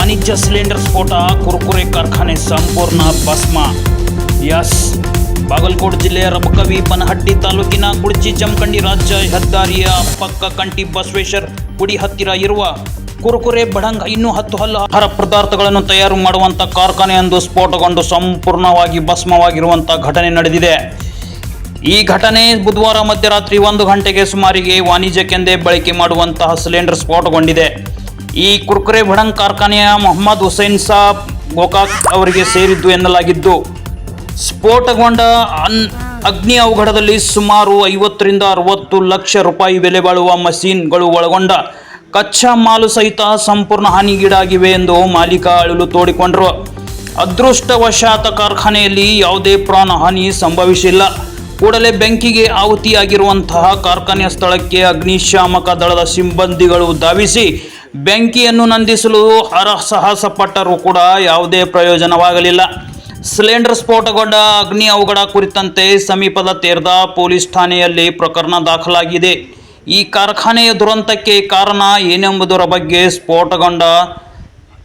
ರಾಜ್ಯ ಸಿಲಿಂಡರ್ ಸ್ಫೋಟ, ಕುರುಕುರೆ ಕಾರ್ಖಾನೆ ಸಂಪೂರ್ಣ ಭಸ್ಮ. ಯಸ್ ಬಾಗಲಕೋಟೆ ಜಿಲ್ಲೆಯ ರಬಕವಿ ಪನಹಟ್ಟಿ ತಾಲೂಕಿನ ಕುಡ್ಚಿ ಜಮಖಂಡಿ ರಾಜ್ಯ ಹೆದ್ದಾರಿಯ ಪಕ್ಕ ಕಂಟಿ ಬಸವೇಶ್ವರ್ ಗುಡಿ ಹತ್ತಿರ ಇರುವ ಕುರುಕುರೆ ಬಡಂಗ ಇನ್ನೂ ಹತ್ತು ಹಲ್ಲು ಆಹಾರ ಪದಾರ್ಥಗಳನ್ನು ತಯಾರು ಮಾಡುವಂಥ ಕಾರ್ಖಾನೆಯೊಂದು ಸ್ಫೋಟಗೊಂಡು ಸಂಪೂರ್ಣವಾಗಿ ಭಸ್ಮವಾಗಿರುವಂಥ ಘಟನೆ ನಡೆದಿದೆ. ಈ ಘಟನೆ ಬುಧವಾರ ಮಧ್ಯರಾತ್ರಿ ಒಂದು ಗಂಟೆಗೆ ಸುಮಾರಿಗೆ ವಾಣಿಜ್ಯಕ್ಕೆಂದೇ ಬಳಕೆ ಮಾಡುವಂತಹ ಸಿಲಿಂಡರ್ ಸ್ಫೋಟಗೊಂಡಿದೆ. ಈ ಕುರ್ಕುರೆ ಭಡಂಗ್ ಕಾರ್ಖಾನೆಯ ಮೊಹಮ್ಮದ್ ಹುಸೈನ್ ಸಾಬ್ ಗೋಕಾಕ್ ಅವರಿಗೆ ಸೇರಿದ್ದು ಎನ್ನಲಾಗಿದ್ದು, ಸ್ಫೋಟಗೊಂಡ ಅನ್ ಅಗ್ನಿ ಅವಘಡದಲ್ಲಿ ಸುಮಾರು ಐವತ್ತರಿಂದ ಅರವತ್ತು ಲಕ್ಷ ರೂಪಾಯಿ ಬೆಲೆ ಬಾಳುವ ಮಷೀನ್ಗಳು ಒಳಗೊಂಡ ಕಚ್ಚಾ ಮಾಲು ಸಹಿತ ಸಂಪೂರ್ಣ ಹಾನಿಗೀಡಾಗಿವೆ ಎಂದು ಮಾಲೀಕ ಅಳಲು ತೋಡಿಕೊಂಡರು. ಅದೃಷ್ಟವಶಾತ ಕಾರ್ಖಾನೆಯಲ್ಲಿ ಯಾವುದೇ ಪ್ರಾಣ ಹಾನಿ ಸಂಭವಿಸಿಲ್ಲ. ಕೂಡಲೇ ಬೆಂಕಿಗೆ ಆಹುತಿಯಾಗಿರುವಂತಹ ಕಾರ್ಖಾನೆಯ ಸ್ಥಳಕ್ಕೆ ಅಗ್ನಿಶಾಮಕ ದಳದ ಸಿಬ್ಬಂದಿಗಳು ಧಾವಿಸಿ ಬೆಂಕಿಯನ್ನು ನಂದಿಸಲು ಹರಸಾಹಸ ಪಟ್ಟರೂ ಕೂಡ ಯಾವುದೇ ಪ್ರಯೋಜನವಾಗಲಿಲ್ಲ. ಸಿಲಿಂಡರ್ ಸ್ಫೋಟಗೊಂಡ ಅಗ್ನಿ ಅವಘಡ ಕುರಿತಂತೆ ಸಮೀಪದ ತೇರ್ದ ಪೊಲೀಸ್ ಠಾಣೆಯಲ್ಲಿ ಪ್ರಕರಣ ದಾಖಲಾಗಿದೆ. ಈ ಕಾರ್ಖಾನೆಯ ದುರಂತಕ್ಕೆ ಕಾರಣ ಏನೆಂಬುದರ ಬಗ್ಗೆ ಸ್ಫೋಟಗೊಂಡ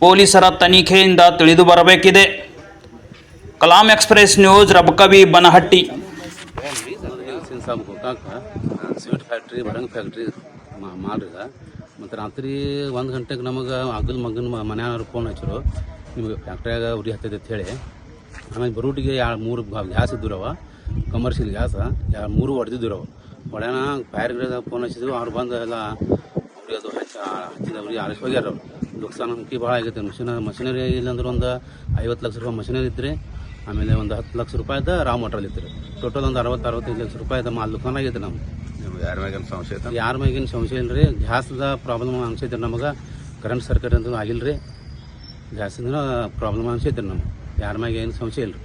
ಪೊಲೀಸರ ತನಿಖೆಯಿಂದ ತಿಳಿದು ಬರಬೇಕಿದೆ ಕಲಾಂ ಎಕ್ಸ್ಪ್ರೆಸ್ ನ್ಯೂಸ್, ರಬಕವಿ ಬನಹಟ್ಟಿ. ಮತ್ತು ರಾತ್ರಿ ಒಂದು ಗಂಟೆಗೆ ನಮಗೆ ಅಗಲ್ ಮಗನ ಮನೆಯವ್ರು ಫೋನ್ ಹಚ್ಚರು. ನಿಮಗೆ ಫ್ಯಾಕ್ಟ್ರಿಯಾಗ ಉರಿ ಹತ್ತೈತೆ ಅಂತ ಹೇಳಿ. ಆಮೇಲೆ ಬರೋಟಿಗೆ ಎರಡು ಮೂರು ಗ್ಯಾಸ್ ಇದ್ದಿರವ ಕಮರ್ಷಿಯಲ್ ಗ್ಯಾಸ ಎರಡು ಮೂರು ಹೊಡೆದಿದ್ದುರವ. ಫೈರ್ ಫೈರ್ದಾಗ ಫೋನ್ ಹಚ್ಚಿದ್ವಿ, ಅವ್ರು ಬಂದು ಎಲ್ಲ ಉರಿ ಅದು ಹಚ್ಚ ಹಚ್ಚಿದ ಉರಿ ಆರಿಸಿ ಹೋಗ್ಯಾರ ಅವ್ರು. ನುಕ್ಸಾನ ಮುಖಿ ಭಾಳ ಆಗೈತೆ. ಮಷಿನ ಮಷಿನರಿ ಇಲ್ಲಾಂದ್ರೆ ಒಂದು ಐವತ್ತು ಲಕ್ಷ ರೂಪಾಯಿ ಮಷಿನರಿ ಇದ್ದರೆ ಆಮೇಲೆ ಒಂದು ಹತ್ತು ಲಕ್ಷ ರೂಪಾಯಿದ ರಾ ಮಟ್ರಲ್ ಇತ್ತು ಟೋಟಲ್ ಒಂದು ಅರವತ್ತು, ಅರವತ್ತೈದು ಲಕ್ಷ ರೂಪಾಯಿದ ಮಾಲ್ ದುಕಾನ್ ಆಗೈತೆ ನಿಮ್ಗೆ ಯಾರ ಮ್ಯಾಗೇನು ಸಂಶಯ ಇಲ್ಲ ರೀ ಗ್ಯಾಸ್ದ ಪ್ರಾಬ್ಲಮ್ ಅನ್ಸೈತ್ರಿ ನಮಗೆ. ಕರೆಂಟ್ ಸರ್ಕಟ್ ಅಂತ ಆಗಿಲ್ಲ ರೀ ಗ್ಯಾಸಿಂದ ಪ್ರಾಬ್ಲಮ್ ಅನ್ಸೈತ್ರಿ ನಮ್ಗೆ. ಯಾರ ಮ್ಯಾಗ ಏನು ಸಂಶಯ ಇಲ್ಲ ರೀ